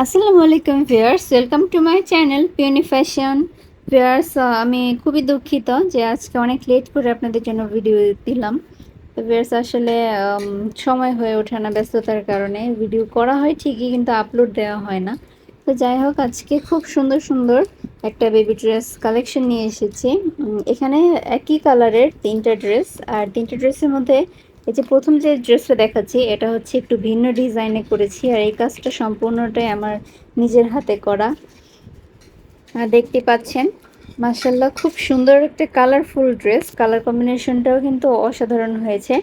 আসসালামু আলাইকুম viewers welcome to my channel peony fashion viewers আমি খুবই দুঃখিত যে আজকে অনেক লেট করে আপনাদের জন্য ভিডিও দিলাম। তো আসলে সময় হয়ে ওঠে না ব্যস্ততার কারণে। ভিডিও করা হয় ঠিকই, কিন্তু আপলোড দেওয়া হয় না। তো যাই হোক, আজকে খুব সুন্দর সুন্দর একটা বেবি ড্রেস কালেকশন নিয়ে এসেছি। এখানে একই কালারের তিনটা ড্রেস আর তিনটা ড্রেসের মধ্যে এই যে প্রথম যে ড্রেসটা দেখাচ্ছি, এটা হচ্ছে একটু ভিন্ন ডিজাইনে করেছি আর এই কাজটা সম্পূর্ণটাই আমার নিজের হাতে করা। দেখতে পাচ্ছেন মার্শাল্লাহ খুব সুন্দর একটা কালারফুল ড্রেস কালার কম্বিনেশনটাও কিন্তু অসাধারণ হয়েছে।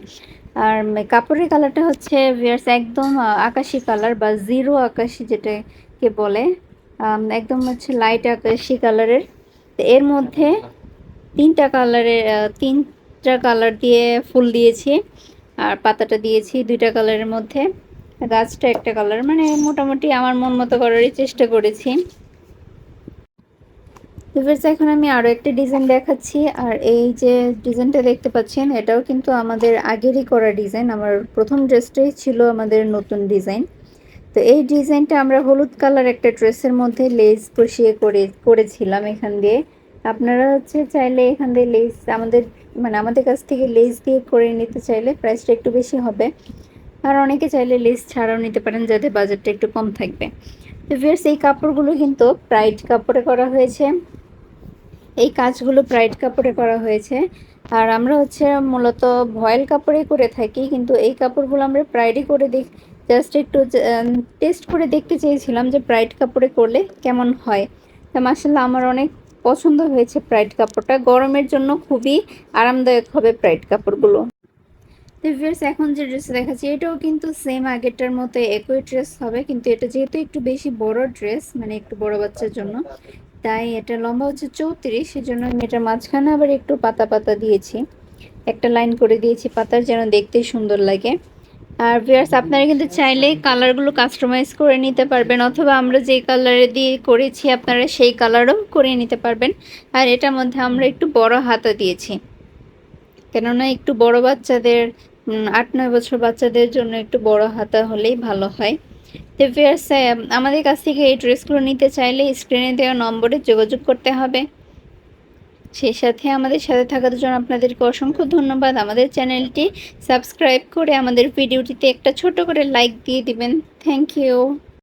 আর কাপড়ের কালারটা হচ্ছে ভিয়ার্স একদম আকাশি কালার বা জিরো আকাশি যেটাকে বলে একদম হচ্ছে লাইট আকাশি কালারের এর মধ্যে তিনটা কালারের তিনটা কালার দিয়ে ফুল দিয়েছি, আর পাতাটা দিয়েছি দুইটা কালারের মধ্যে। গাছটা একটা কালার মানে মোটামুটি আমার মন মতো করারই চেষ্টা করেছি। এখন আমি আরও একটা ডিজাইন দেখাচ্ছি, আর এই যে ডিজাইনটা দেখতে পাচ্ছেন, এটাও কিন্তু আমাদের আগেরই করা ডিজাইন আমার প্রথম ড্রেসটাই ছিল আমাদের নতুন ডিজাইন তো এই ডিজাইনটা আমরা হলুদ কালার একটা ড্রেসের মধ্যে লেস বসিয়ে করে, করেছিলাম এখান দিয়ে। আপনারা হচ্ছে চাইলে এখান দিয়ে লেস আমাদের মানে আমাদের কাছ থেকে লেস দিয়ে করে নিতে চাইলে প্রাইসটা একটু বেশি হবে। আর অনেকে চাইলে লেস ছাড়াও নিতে পারেন যাতে বাজেটটা একটু কম থাকবে। তো ভিয়ার্স এই কাপড়গুলো কিন্তু প্রাইড কাপড়ে করা হয়েছে। এই কাজগুলো প্রাইড কাপড়ে করা হয়েছে। আর আমরা হচ্ছে মূলত ভয়েল কাপড়ে করে থাকি, কিন্তু এই কাপড়গুলো আমরা প্রাইডই করে দেখ জাস্ট একটু টেস্ট করে দেখতে চেয়েছিলাম যে প্রাইড কাপড়ে করলে কেমন হয়। তা মাসাল্লাহ আমার অনেক পছন্দ হয়েছে প্রাইড কাপড়টা। গরমের জন্য খুবই আরামদায়ক হবে প্রাইড কাপড়গুলো। তো এখন যে ড্রেস দেখাচ্ছি, এটাও কিন্তু সেম আগেরটার মতো একই ড্রেস হবে, কিন্তু এটা যেহেতু একটু বেশি বড় ড্রেস মানে একটু বড় বাচ্চার জন্য, তাই এটা লম্বা হচ্ছে চৌত্রিশ, সেজন্য আমি এটার মাঝখানে আবার একটু পাতা পাতা দিয়েছি। একটা লাইন করে দিয়েছি পাতার, যেন দেখতে সুন্দর লাগে। আর ভিউয়ার্স আপনারা কিন্তু চাইলে কালারগুলো কাস্টমাইজ করে নিতে পারবেন, অথবা আমরা যে কালারে দিয়ে করেছি, আপনারা সেই কালারও করে নিতে পারবেন। আর এটার মধ্যে আমরা একটু বড় হাতা দিয়েছি। কেননা একটু বড় বাচ্চাদের আট, নয় বছর বাচ্চাদের জন্য একটু বড় হাতা হলেই ভালো হয়। তো ভিউয়ার্স আমাদের কাছ থেকে এই ড্রেসগুলো নিতে চাইলে স্ক্রিনে দেওয়া নম্বরে যোগাযোগ করতে হবে। সেই সাথে আমাদের সাথে থাকার জন্য আপনাদেরকে অসংখ্য ধন্যবাদ। আমাদের চ্যানেলটি সাবস্ক্রাইব করে আমাদের ভিডিওটিতে একটা ছোট করে লাইক দিয়ে দিবেন। Thank you